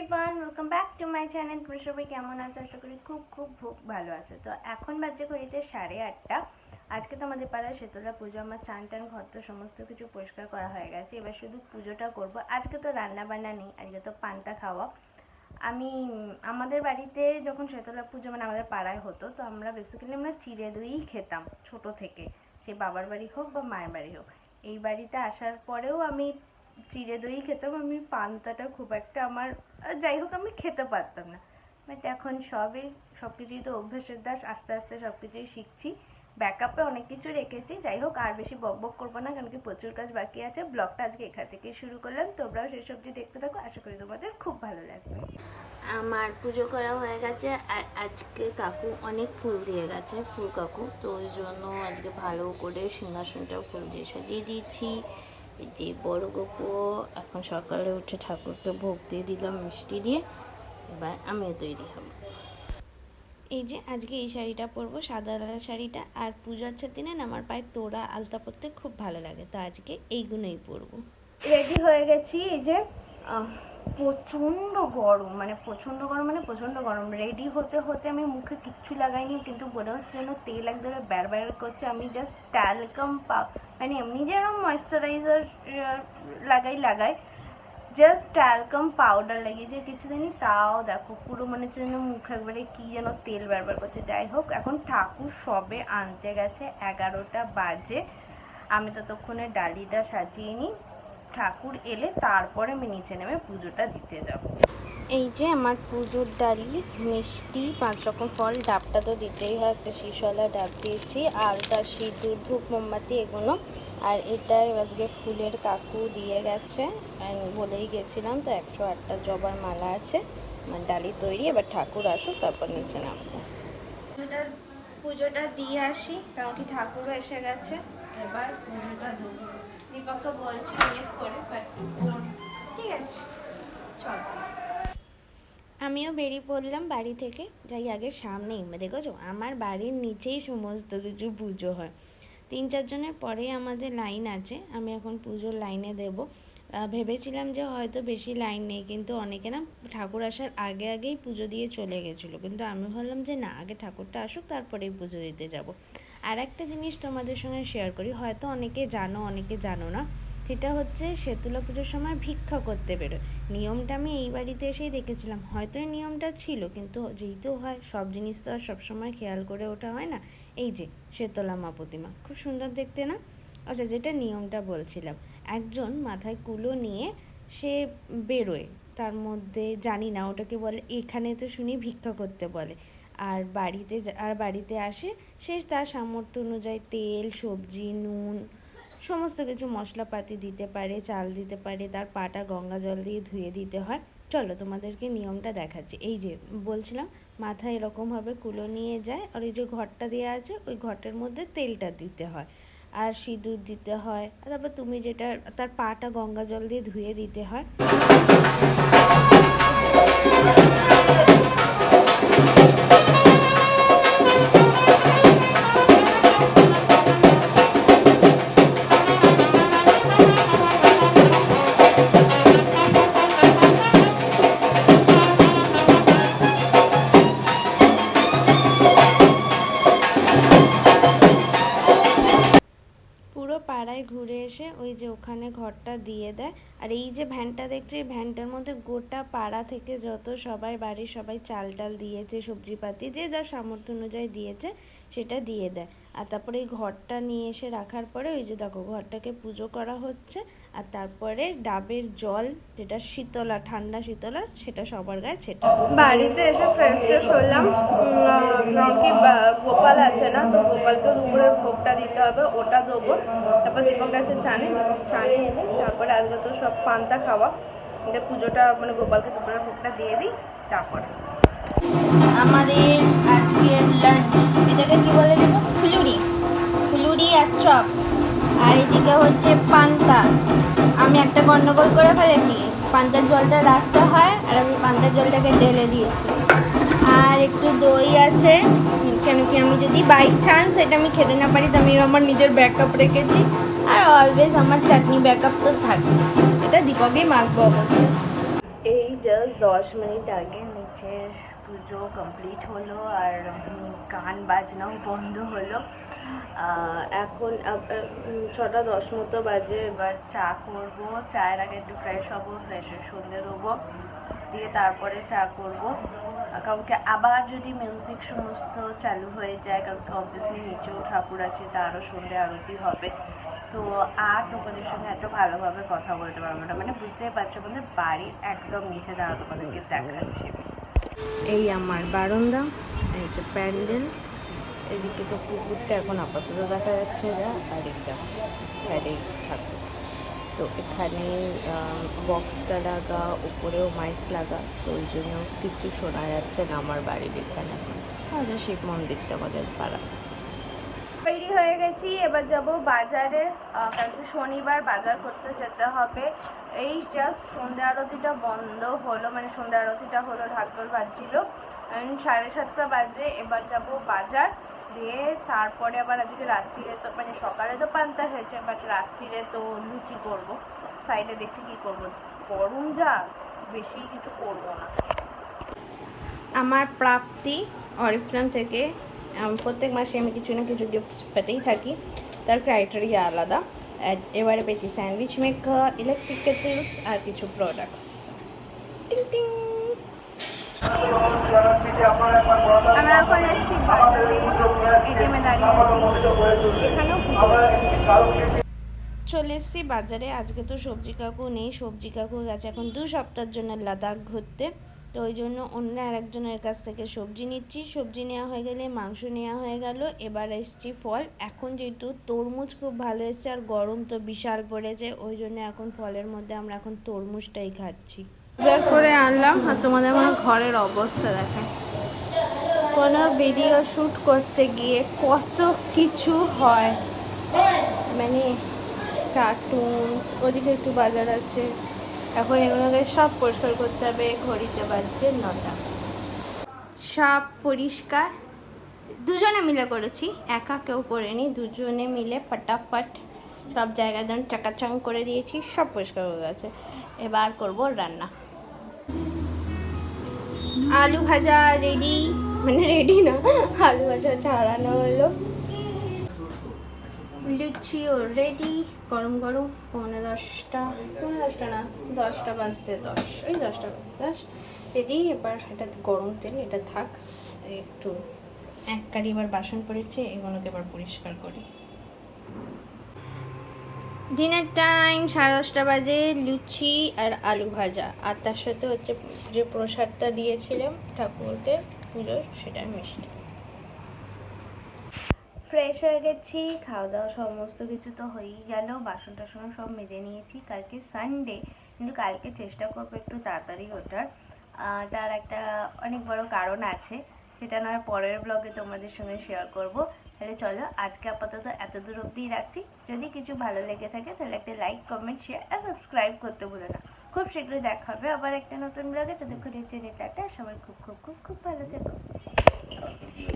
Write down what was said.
Everyone welcome back to my channel তোমরা সবাই কেমন আছো? আশা করি খুব খুব খুব ভালো আছো। তো এখন বাজে ঘড়িতে সাড়ে আটটা। আজকে তো আমাদের পাড়ায় শীতলা পুজো, আমার চান টান, ঘর তো সমস্ত কিছু পরিষ্কার করা হয়ে গেছে। এবার শুধু পুজোটা করব। আজকে তো রান্না বান্না নেই, আজকে তো পান্তা খাওয়া। আমি, আমাদের বাড়িতে যখন শীতলা পুজো মানে আমাদের পাড়ায় হতো, তো আমরা বেসিক্যালি আমরা চিড়ে দই খেতাম, ছোট থেকে। সে বাবার বাড়ি হোক বা মায়ের বাড়ি হোক। এই বাড়িতে আসার পরেও আমি চিড়ে দই খেতাম, আমি পান্তাটা খুব একটা আমার যাই হোক, আমি খেতে পারতাম না। বাট এখন সবই সব কিছুই তো অভ্যাসের দাস, আস্তে আস্তে সব কিছুই শিখছি ব্যাকআপে অনেক কিছু রেখেছি, যাই হোক, আর বেশি বক বক করব না, কারণ কি প্রচুর কাজ বাকি আছে। ব্লগটা আজকে এখান থেকে শুরু করলাম। তোমরাও সেই সবজি দেখতে থাকো, আশা করি তোমাদের খুব ভালো লাগবে। আমার পুজো করা হয়ে গেছে, আর আজকে কাকু অনেক ফুল দিয়ে গেছে, ফুল কাকু। তো ওই জন্য আজকে ভালো করে সিংহাসনটাও ফুল দিয়ে সাজিয়ে দিয়েছি। যে বড় গপু, এখন সকালে উঠে ঠাকুরকে ভোগ দিয়ে দিলাম মিষ্টি দিয়ে, এবার আমিও তৈরি হব। এই যে আজকে এই শাড়িটা পরবো, সাদা লাল শাড়িটা, আর পূজার দিনে না আমার পায়ে তোড়া আলতা পরতে খুব ভালো লাগে, তো আজকে এইগুলোই পরবো। রেডি হয়ে গেছি, এই যে আহ, প্রচণ্ড গরম মানে প্রচণ্ড গরম মানে প্রচণ্ড গরম। রেডি হতে হতে আমি মুখে কিচ্ছু লাগাইনি কিন্তু মনে হচ্ছে যেন তেল একদম ব্যার ব্যার করছে। আমি জাস্ট ট্যালকাম পা মানে এমনি যেরকম ময়েশ্চারাইজার লাগাই লাগাই জাস্ট ট্যালকাম পাউডার লাগিয়েছে। কিছুদিনই তাও দেখো পুরো মনে হচ্ছে যেন মুখ একবারে কি যেন তেল ব্যবহার করছে। যাই হোক এখন ঠাকুর সবে আনতে গেছে এগারোটা বাজে। আমি ততক্ষণে ডালিটা সাজিয়ে নিই। ঠাকুর এলে তারপরে আমি নিচে নেমে পুজোটা দিতে যাব। এই যে আমার পুজোর ডালি মিষ্টি পাঁচ রকম ফল ডাবটা তো দিতেই হয় একটা শিশলা ডাব দিয়েছি আলতা সিঁদুর ধূপ মোমবাতি এগুলো। আর এটাই আজকে ফুলের কাকু দিয়ে গেছে আমি বলেই গেছিলাম তো একশো আটটা জবার মালা আছে আমার ডালি তৈরি এবার ঠাকুর আসুক তারপর নিচে নামবো। পুজোটা পুজোটা দিয়ে আসি কারণ কি ঠাকুরও এসে গেছে। এবার পুজোটা দেবো দীপককে বলছি লেট করে বাট ঠিক আছে। চল। আমিও বেরিয়ে পড়লাম বাড়ি থেকে। যাই আগে সামনেই দেখেছ? আমার বাড়ির নিচেই সমস্ত কিছু পুজো হয়। তিন চারজনের পরেই আমাদের লাইন আছে আমি এখন পুজোর লাইনে দেব। ভেবেছিলাম যে হয়তো বেশি লাইন নেই কিন্তু অনেকে না ঠাকুর আসার আগে আগেই পুজো দিয়ে চলে গেছিল। কিন্তু আমি ভাবলাম যে না আগে ঠাকুরটা আসুক তারপরেই পুজো দিতে যাব। আর একটা জিনিস তোমাদের সঙ্গে শেয়ার করি, হয়তো অনেকে জানো অনেকে জানো না। সেটা হচ্ছে শেতুলা পুজোর সময় ভিক্ষা করতে বেরোয়। নিয়মটা আমি এই বাড়িতে এসেই দেখেছিলাম। হয়তো এই নিয়মটা ছিল, কিন্তু যেহেতু হয়, সব জিনিস তো আর সবসময় খেয়াল করে ওঠা হয় না। এই যে শেতলা মা প্রতিমা, খুব সুন্দর দেখতে না? আচ্ছা যেটা নিয়মটা বলছিলাম, একজন মাথায় কুলো নিয়ে সে বেরোয়, তার মধ্যে জানি না, ওটাকে বলে, এখানে তো শুনি ভিক্ষা করতে বলে। আর বাড়িতে আর বাড়িতে আসে, সে তার সামর্থ্য অনুযায়ী তেল, সবজি, নুন, সমস্ত কিছু মশলাপাতি দিতে পারে, চাল দিতে পারে, তার পাটা গঙ্গা জল দিয়ে ধুয়ে দিতে হয়। চলো, তোমাদেরকে নিয়মটা দেখাচ্ছি। এই যে, বলছিলাম মাথায় এরকমভাবে কুলো নিয়ে যায়, আর এই যে ঘরটা দেওয়া আছে, ওই ঘরটার মধ্যে তেলটা দিতে হয়। আর সিঁদুর দিতে হয় তারপর তুমি যেটা, তার পাটা গঙ্গা জল দিয়ে ধুয়ে দিতে হয়। ওখানে ঘরটা দিয়ে দেয়। আর এই যে ভ্যানটা দেখছে, এই ভ্যানটার মধ্যে গোটা পাড়া থেকে যত সবাই, বাড়ির সবাই চাল ডাল দিয়েছে, সবজিপাতি, যে যার সামর্থ্য অনুযায়ী দিয়েছে, সেটা দিয়ে দেয়। আর তারপরে এই ঘরটা নিয়ে এসে রাখার পরে ওই যে দেখো ঘরটাকে পুজো করা হচ্ছে আর তারপরে ডাবের জল যেটা শীতলা ঠান্ডা শীতলা সেটা সবার গায়ে সেটা বাড়িতে এসে ফ্রেশ ট্রেশ হলাম। রকি গোপাল আছে না তো গোপালকে দুপুরে ভোগটা দিতে হবে ওটা দেবো। তারপর দীপক আছে চানে চানে এনে তারপরে আজকে তো সব পান্তা খাওয়া। এটা পুজোটা মানে গোপালকে দুপুরে ভোগটা দিয়ে দিই তারপরে। আমাদের আর এদিকে হচ্ছে পান্তা। আমি একটা গন্ডগোল করে ফেলেছি। পান্তার জলটা রাখতে হয় আর আমি পান্তার জলটাকে ঢেলে দিয়েছি। আর একটু দই আছে। কেন কি আমি যদি বাই চান্স এটা আমি খেতে না পারি তো আমি আমার নিজের ব্যাকআপ রেখেছি। আর অলওয়েজ আমার চাটনি ব্যাকআপ তো থাকে। এটা দীপকেই মাখবো অবশ্যই। এই জাস্ট দশ মিনিট আগে নিচের পুজো কমপ্লিট হলো আর গান বাজনাও বন্ধ হলো। এখন ছটা দশ মতো বাজে, এবার চা করব। চায়ের আগে একটু ফ্রেশ হব ফ্রেশ হয়ে সন্ধে দেবো। দিয়ে তারপরে চা করব। কারণ কি আবার যদি মিউজিক সমস্ত চালু হয়ে যায় কারণ কি অবভিয়াসলি নিচেও ঠাকুর আছে, তারও সন্ধে আরতি হবে। তো আর তোমাদের সঙ্গে এত ভালোভাবে কথা বলতে পারব না। মানে বুঝতেই পারছ, আমাদের বাড়ির একদম নিচে দাঁড়া তোমাদেরকে দেখাচ্ছি। এই আমার বারান্দা, এই যে প্যান্ডেল। এদিকে তো পুকুরটা এখন আপাতত দেখা যাচ্ছে না আর এটা এই ঠাকুর তো এখানে বক্সটা লাগা, উপরেও মাইক লাগা, তো ওই জন্য কিছু শোনা যাচ্ছে না আমার বাড়ির এখানে। আর শিব মন্দিরটা আমাদের পাড়া। তৈরি হয়ে গেছি, এবার যাব বাজারে। কালকে শনিবার বাজার করতে যেতে হবে। এই জাস্ট সন্ধ্যা আরতিটা বন্ধ হলো মানে সন্ধ্যা আরতিটা হলো ঢাকঢোল বাজছিল। সাড়ে সাতটা বাজে, এবার যাব বাজার। দিয়ে তারপরে আবার আজকে রাত্রিরে তো মানে সকালে তো পান্তা হয়েছে বাট রাত্রিরে তো লুচি করব। সাইডে দেখি কি করব। গরম যা, বেশি কিছু করব না। আমার প্রাপ্তি অরিফ্লাম থেকে প্রত্যেক মাসে আমি কিছু না কিছু গিফটস পেতেই থাকি। তার ক্রাইটেরিয়া আলাদা। এবারে পেয়েছি স্যান্ডউইচ মেকার ইলেকট্রিক কেটেলস আর কিছু প্রোডাক্টস টিং টিং এখানেও চলে এসেছি বাজারে। আজকে তো সবজি কাকু নেই। সবজি কাকু গেছে এখন দু সপ্তাহের জন্য লাদাখ ঘুরতে। তো ওই জন্য অন্য আরেকজনের কাছ থেকে সবজি নিচ্ছি। সবজি নেওয়া হয়ে গেলে, মাংস নেওয়া হয়ে গেল। এবার এসছি ফল। এখন যেহেতু তরমুজ খুব ভালো এসছে আর গরম তো বিশাল পড়েছে, ওই জন্য এখন ফলের মধ্যে আমরা এখন তরমুজটাই খাচ্ছি। বাজার করে আনলাম আর তোমাদের আমার ঘরের অবস্থা দেখায় কোনো ভিডিও শ্যুট করতে গিয়ে কত কিছু হয়। মানে কার্টুনস ওদিকে একটু বাজার আছে। এখন এগুলোকে সব পরিষ্কার করতে হবে, ঘড়িতে বাজছে নটা। সব পরিষ্কার। দুজনে মিলে করেছি, একা কেউ করেনি, দুজনে মিলে ফটাফট সব জায়গা যেন চাকাচাং করে দিয়েছি, সব পরিষ্কার হয়ে গেছে। এবার করব রান্না। আলু ভাজা রেডি মানে রেডি না, আলু ভাজা ছাড়ানো হলো। লুচিও রেডি গরম গরম, পৌনে দশটা পৌনে দশটা না, দশটা বাজতে দশ ওই দশটা, দশ। রেডি এবার এটা গরম তেল, এটা থাক। একটু এক কারি এবার বাসন পড়েছে, এগুলোকে এবার পরিষ্কার করি। ডিনার টাইম সাড়ে দশটা বাজে, লুচি আর আলু ভাজা। আর তার সাথে হচ্ছে যে প্রসাদটা দিয়েছিলাম ঠাকুরকে পুজোর, সেটা মিষ্টি। ফ্রেশ হয়ে গেছি খাওয়া দাওয়া সমস্ত কিছু তো হয়েই গেল বাসন টাসন সব মেজে নিয়েছি। কালকে সানডে কিন্তু কালকে চেষ্টা করব একটু তাড়াতাড়ি ওঠার। তার একটা অনেক বড় কারণ আছে সেটা নয়, পরের ব্লগে তোমাদের সঙ্গে শেয়ার করব। তাহলে চলো, আজকে আপাতত এত দূর অবধিই রাখছি। যদি কিছু ভালো লেগে থাকে, তাহলে একটা লাইক কমেন্ট শেয়ার আর সাবস্ক্রাইব করতে ভুলো না। খুব শীঘ্রই দেখা হবে আবার একটা নতুন ব্লগে ততক্ষণ জন্য টাটা। সবাই খুব খুব খুব খুব ভালো থেকো।